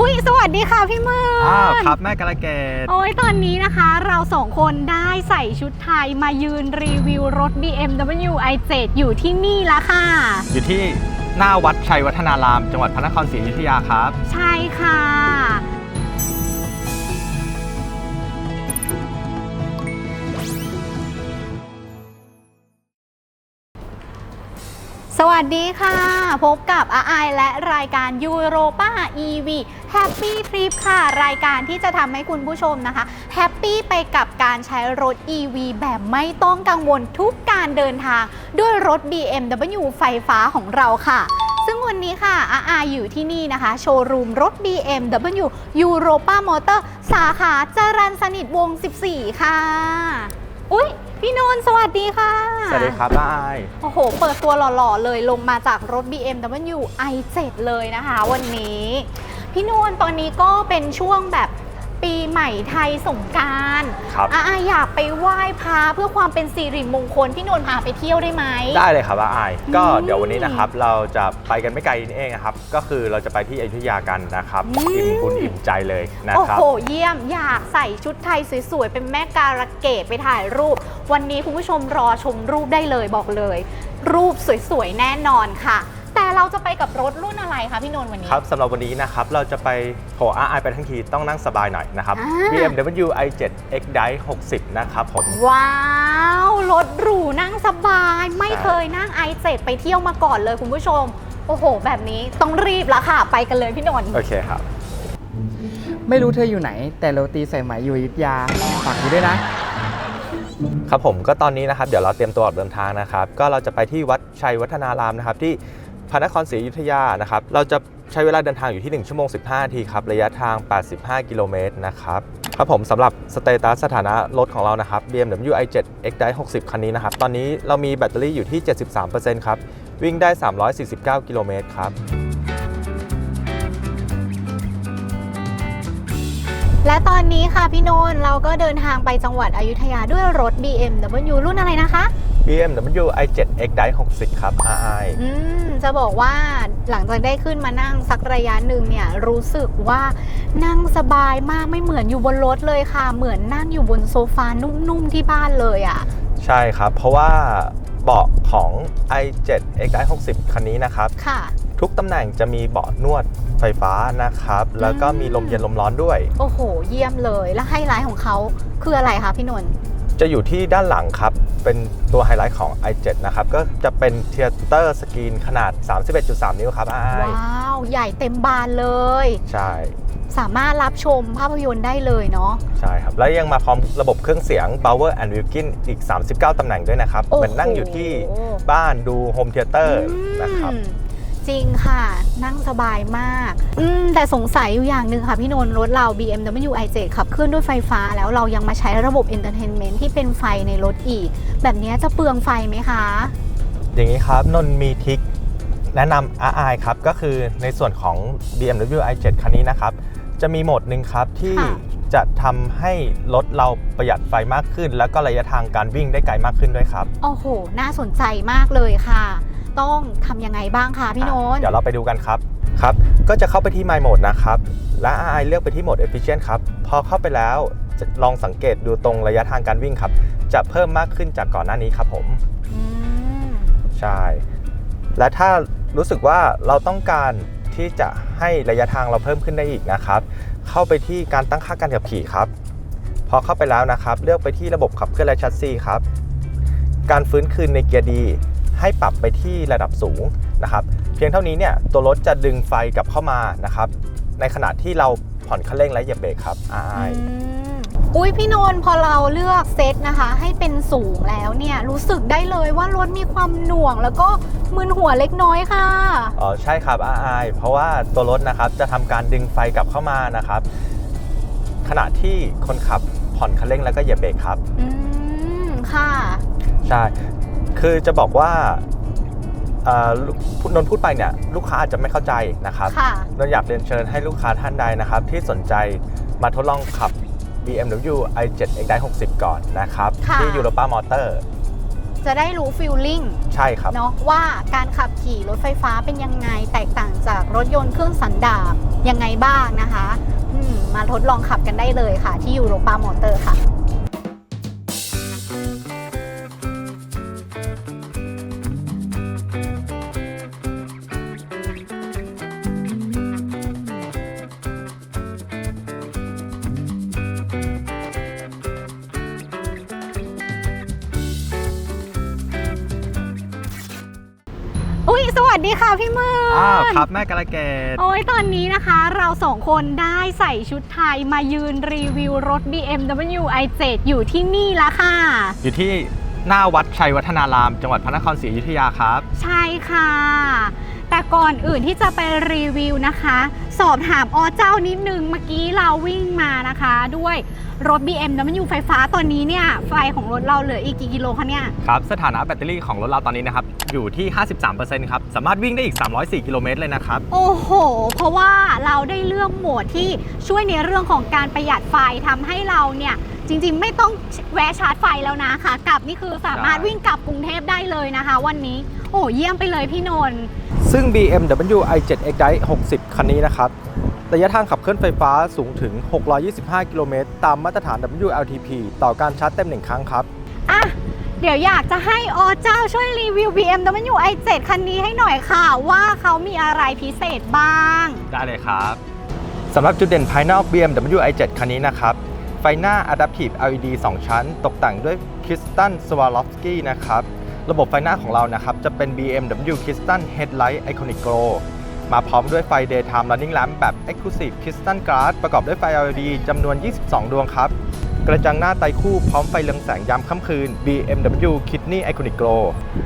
อุ้ยสวัสดีค่ะพี่มืออ้าวครับแม่กระเกดโอ้ยตอนนี้นะคะ เราสองคนได้ใส่ชุดไทยมายืนรีวิวรถ BMW i7 อยู่ที่นี่แล้วค่ะ อยู่ที่หน้าวัดชัยวัฒนาราม จังหวัดพระนครศรีอยุธยาครับ ใช่ค่ะ วัสดีค่ะ พบกับอาไอและรายการยูโรป้า EV Happy Trip ค่ะ รายการที่จะทำให้คุณผู้ชมนะคะแฮปปี้ไปกับการใช้รถ EV แบบไม่ต้องกังวลทุกการเดินทาง ด้วยรถ BMW ไฟฟ้าของเราค่ะซึ่งวันนี้ค่ะอาอาอยู่ที่นี่นะคะ โชว์รูมรถ BMW Europa Motor สาขาจรันสนิทวง 14 ค่ะ พี่นนท์สวัสดีค่ะ สวัสดีครับอ้ายโอ้โห เปิดตัวหล่อๆ เลยลงมาจากรถ BMW i7 เลยนะคะ วันนี้ พี่นวลตอนนี้ก็เป็นช่วงแบบ ปีใหม่ไทยสงกรารครับอาอาอยากไปไหว้พระเพื่อความเป็นสิริมงคลพี่นวลพาไปเที่ยวได้ไหม ได้เลยครับอ้าย ก็อืมเดี๋ยววันนี้นะครับเราจะไปกันไม่ไกลนี่เองนะครับ ก็คือเราจะไปที่อยุธยากันนะครับอืม อิ่มบุญอิ่มใจเลยนะโอ้ครับ โหเยี่ยมอยากใส่ชุดไทยสวยๆ เป็นแม่การะเกดไปถ่ายรูป วันนี้คุณผู้ชมรอชมรูปได้เลยบอกเลย รูปสวยๆ แน่นอนค่ะ แต่เราจะไปกับรถรุ่นอะไรคะพี่นนท์วันนี้ ครับสำหรับวันนี้นะครับ เราจะไปโหอ้ายไปทั้งทีต้องนั่งสบายหน่อยนะครับ อ่า BMW i7 X Drive 60 นะครับผม ว้าว รถหรูนั่งสบาย ไม่ใช่ เคยนั่ง i7 ไปเที่ยวมาก่อนเลยคุณผู้ชม โอ้โห แบบนี้ต้องรีบละค่ะ ไปกันเลยพี่นนท์โอเคครับ ไม่รู้เธออยู่ไหน แต่โรตีใส่ไหมอยู่อยุธยาฝากอยู่ด้วยนะ ครับผมก็ตอนนี้นะครับเดี๋ยวเราเตรียมตัวออกเดินทางนะครับ ก็เราจะไปที่วัดชัยวัฒนารามนะครับที่ พระนครศรีอยุธยานะครับ เราจะใช้เวลาเดินทางอยู่ที่ 1 ชั่วโมง 15นาทีครับ ระยะทาง 85 กิโลเมตรนะครับ ครับผมสำหรับสเตตัสสถานะรถของเรานะครับ BMW i7 X Drive 60 คันนี้นะครับ ตอนนี้เรามีแบตเตอรี่อยู่ที่ 73%ครับ วิ่งได้ 349 กิโลเมตรครับและตอนนี้ค่ะพี่นนท์เราก็เดินทางไปจังหวัดอยุธยาด้วยรถ BMW รุ่นอะไรนะคะ BMW i7 X Drive 60 ครับ RI อืมจะบอกว่าหลังจากได้ขึ้นมานั่งสักระยะหนึ่งเนี่ยรู้สึกว่านั่งสบายมากไม่เหมือนอยู่บนรถเลยค่ะ เหมือนนั่งอยู่บนโซฟานุ่มๆที่บ้านเลยอะ่ะ ใช่ครับ เพราะว่าเบาะของ i7 X Drive 60 คันนี้นะครับ ค่ะ ทุกตำแหน่งจะมีเบาะนวดไฟฟ้านะครับ แล้วก็มีลมเย็นลมร้อนด้วย โอ้โห เยี่ยมเลย แล้วไฮไลท์ของเขาคืออะไรคะพี่นนท์ จะอยู่ที่ด้านหลังครับ เป็นตัวไฮไลท์ของ i7 นะครับ ก็จะเป็นเทเตอร์สกรีนขนาด 31.3 นิ้วครับอ้ายว้าว ใหญ่เต็มบานเลย ใช่ สามารถรับชมภาพยนตร์ได้เลยเนาะ ใช่ครับ แล้วยังมาพร้อมระบบเครื่องเสียง Bauer and Wilkin อีก 39 ตำแหน่งด้วยนะครับโอ้โหเหมือนนั่งอยู่ที่บ้านดูโฮมเทเตอร์นะครับอืม จริงค่ะ นั่งสบายมาก อืม แต่สงสัยอยู่อย่างหนึ่งค่ะพี่นนท์รถเรา BMW i7 ขับเคลื่อนด้วยไฟฟ้า แล้วเรายังมาใช้ระบบ Entertainment ที่เป็นไฟในรถอีก แบบนี้จะเปลืองไฟไหมคะ อย่างนี้ครับนนท์มีทริกแนะนำ RI ครับก็คือในส่วนของ BMW i7 คันนี้นะครับ จะมีโหมดหนึ่งครับที่ค่ะจะทำให้รถเราประหยัดไฟมากขึ้น แล้วก็ระยะทางการวิ่งได้ไกลมากขึ้นด้วยครับ โอ้โห น่าสนใจมากเลยค่ะ ต้องทำยังไงบ้างคะพี่นนท์เดี๋ยวเราไปดูกันครับครับ ก็จะเข้าไปที่ My Mode นะครับ และ RI เลือกไปที่โหมด Efficient ครับ พอเข้าไปแล้วจะลองสังเกตดูตรงระยะทางการวิ่งครับ จะเพิ่มมากขึ้นจากก่อนหน้านี้ครับผมอืมใช่ และถ้ารู้สึกว่าเราต้องการที่จะให้ระยะทางเราเพิ่มขึ้นได้อีกนะครับ เข้าไปที่การตั้งค่าการขับขี่ครับ พอเข้าไปแล้วนะครับ เลือกไปที่ระบบขับเคลื่อนและชัสซีครับ การฟื้นคืนในเกียร์ดี ให้ปรับไปที่ระดับสูงนะครับ เพียงเท่านี้เนี่ยตัวรถจะดึงไฟกลับเข้ามานะครับ ในขณะที่เราผ่อนคันเร่งและเหยียบเบรกครับอ่าอืมอุ้ยพี่นนท์พอเราเลือกเซตนะคะ ให้เป็นสูงแล้วเนี่ยรู้สึกได้เลยว่ารถมีความหน่วง แล้วก็มึนหัวเล็กน้อยค่ะอ๋อใช่ครับอาไอเพราะว่าตัวรถนะครับจะทำการดึงไฟกลับเข้ามานะครับ ขณะที่คนขับผ่อนคันเร่งแล้วก็เหยียบเบรกครับ อืมค่ะใช่ คือจะบอกว่าเอ่อลูกนนท์พูดไปเนี่ยลูกค้าอาจจะไม่เข้าใจนะครับค่ะ นนท์อยากเรียนเชิญให้ลูกค้าท่านใดนะครับ ที่สนใจมาทดลองขับ BMW i7 X Drive 60 ก่อนนะครับ ค่ะ ที่ Europa Motor จะได้รู้ฟิลลิ่งใช่ครับ เนาะว่าการขับขี่รถไฟฟ้าเป็นยังไงแตกต่างจากรถยนต์เครื่องสันดาปยังไงบ้างนะคะอืมมาทดลองขับกันได้เลยค่ะ ที่ยูโรปามอเตอร์ค่ะ อุ้ยสวัสดีค่ะพี่มืออ้าวครับแม่กระเกดโอ้ยตอนนี้นะคะเราสองคนได้ใส่ชุดไทยมายืนรีวิวรถ BMW i7 อยู่ที่นี่แล้วค่ะ อยู่ที่หน้าวัดชัยวัฒนาราม จังหวัดพระนครศรีอยุธยาครับ ใช่ค่ะแต่ ก่อนอื่นที่จะไปรีวิวนะคะ สอบถามอเจ้านิดนึงเมื่อกี้เราวิ่งมานะคะ ด้วยรถ BMW ไฟฟ้าตอนนี้เนี่ย ไฟของรถเราเหลืออีกกี่กิโลคะเนี่ย ครับ สถานะแบตเตอรี่ของรถเราตอนนี้นะครับ อยู่ที่ 53%ครับ สามารถวิ่งได้อีก 304 กิโลเมตรเลยนะครับ โอ้โห เพราะว่าเราได้เลือกโหมดที่ช่วยในเรื่องของการประหยัดไฟทำให้เราเนี่ย จริงๆ ไม่ต้องแวะชาร์จไฟแล้วนะคะกลับนี่คือสามารถใช่วิ่งกลับกรุงเทพได้เลยนะคะ วันนี้โอ้เยี่ยมไปเลยพี่นนท์ซึ่ง BMW i7 X Drive 60 คันนี้นะครับ ระยะทางขับเคลื่อนไฟฟ้าสูงถึง 625 กิโลเมตร ตามมาตรฐาน WLTP ต่อการชาร์จเต็ม1ครั้งครับ อะ เดี๋ยวอยากจะให้อเจ้าช่วยรีวิว BMW i7 คันนี้ให้หน่อยค่ะ ว่าเขามีอะไรพิเศษบ้าง ได้เลยครับสำหรับจุดเด่นภายนอก BMW i7 คันนี้นะครับ ไฟหน้า Adaptive LED 2 ชั้น ตกแต่งด้วยคริสตัลสวาลอฟสกี้นะครับ ระบบไฟหน้าของเรานะครับ จะเป็น BMW Crystal Headlight Iconic Glow มาพร้อมด้วยไฟ Daytime Running Lamp แบบ Exclusive Crystal Glass ประกอบด้วยไฟ LED จำนวน 22 ดวงครับ กระจังหน้าไตรคู่พร้อมไฟเรืองแสงยามค่ำคืน BMW Kidney Iconic Glow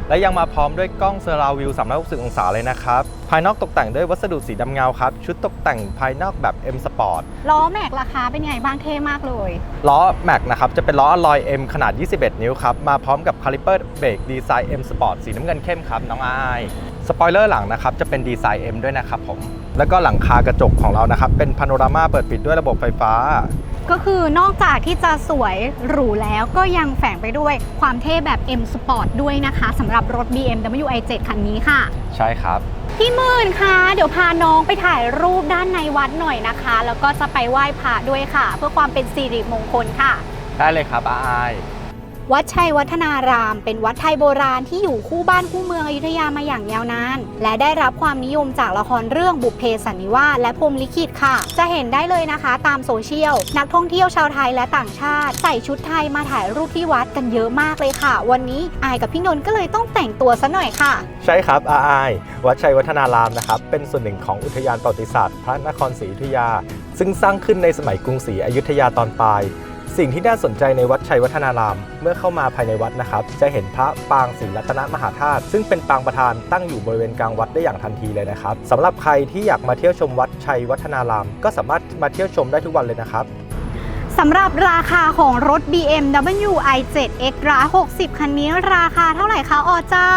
และยังมาพร้อมด้วยกล้อง Surround View 360 องศาเลยนะครับ ภายนอกตกแต่งด้วยวัสดุสีดำเงาครับ ชุดตกแต่งภายนอกแบบ M Sport ล้อแม็กราคาเป็นไงบ้างเท่มากเลย ล้อแม็กนะครับ จะเป็นล้ออลอย M ขนาด 21 นิ้วครับ มาพร้อมกับคาลิเปอร์เบรกดีไซน์ M Sport สีน้ำเงินเข้มครับน้องอายสปอยเลอร์หลังนะครับจะเป็นดีไซน์ M ด้วยนะครับผมแล้วก็หลังคากระจกของเรานะครับเป็นพาโนรามาเปิดปิดด้วยระบบไฟฟ้า ก็คือนอกจากที่จะสวยหรูแล้วก็ยังแฝงไปด้วยความเท่แบบ M Sport ด้วยนะคะสำหรับรถ BMW i7 คันนี้ค่ะ ใช่ครับ พี่หมื่นคะเดี๋ยวพาน้องไปถ่ายรูปด้านในวัดหน่อยนะคะ แล้วก็จะไปไหว้พระด้วยค่ะ เพื่อความเป็นสิริมงคลค่ะ ได้เลยครับอาย วัดชัยวัฒนาราม เป็นวัดไทยโบราณที่อยู่คู่บ้านคู่เมืองอยุธยามาอย่างยาวนาน และได้รับความนิยมจากละครเรื่องบุพเพสันนิวาสและพรมลิขิตค่ะ จะเห็นได้เลยนะคะตามโซเชียล นักท่องเที่ยวชาวไทยและต่างชาติ ใส่ชุดไทยมาถ่ายรูปที่วัดกันเยอะมากเลยค่ะ วันนี้อายกับพี่นนท์ก็เลยต้องแต่งตัวซะหน่อยค่ะ ใช่ครับอาอายวัดชัยวัฒนารามนะครับเป็นส่วนหนึ่งของอุทยานประวัติศาสตร์ พระนครศรีอยุธยา ซึ่งสร้างขึ้นในสมัยกรุงศรีอยุธยาตอนปลาย สิ่งที่น่าสนใจในวัดชัยวัฒนาราม เมื่อเข้ามาภายในวัดนะครับ จะเห็นพระปางศรีรัตนมหาธาตุซึ่งเป็นปางประธานตั้งอยู่บริเวณกลางวัดได้อย่างทันทีเลยนะครับสำหรับใครที่อยากมาเที่ยวชมวัดชัยวัฒนาราม ก็สามารถมาเที่ยวชมได้ทุกวันเลยนะครับสำหรับราคาของรถ BMW i7 X รา60 คันนี้ราคาเท่าไหร่คะอเจ้า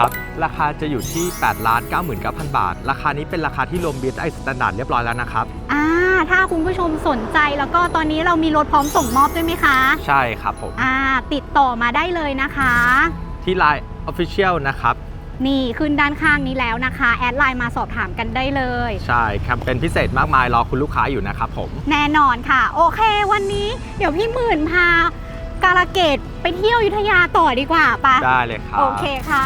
ครับ ราคาจะอยู่ที่8ล้าน99,000 บาท ราคานี้เป็นราคาที่รวม BSI Standard เรียบร้อยแล้วนะครับอ่า ถ้าคุณผู้ชมสนใจแล้วก็ตอนนี้เรามีรถพร้อมส่งมอบด้วยไหมคะใช่ครับผม อ่าติดต่อมาได้เลยนะคะ ที่ Line Official นะครับ นี่ขึ้นด้านข้างนี้แล้วนะคะ แอดไลน์มาสอบถามกันได้เลย ใช่แคมเปญพิเศษมากมายรอคุณลูกค้าอยู่นะครับผม แน่นอนค่ะ โอเค วันนี้เดี๋ยวพี่หมื่นพาการะเกดไปเที่ยวอยุธยาต่อดีกว่าปะได้เลยครับ โอเคค่ะ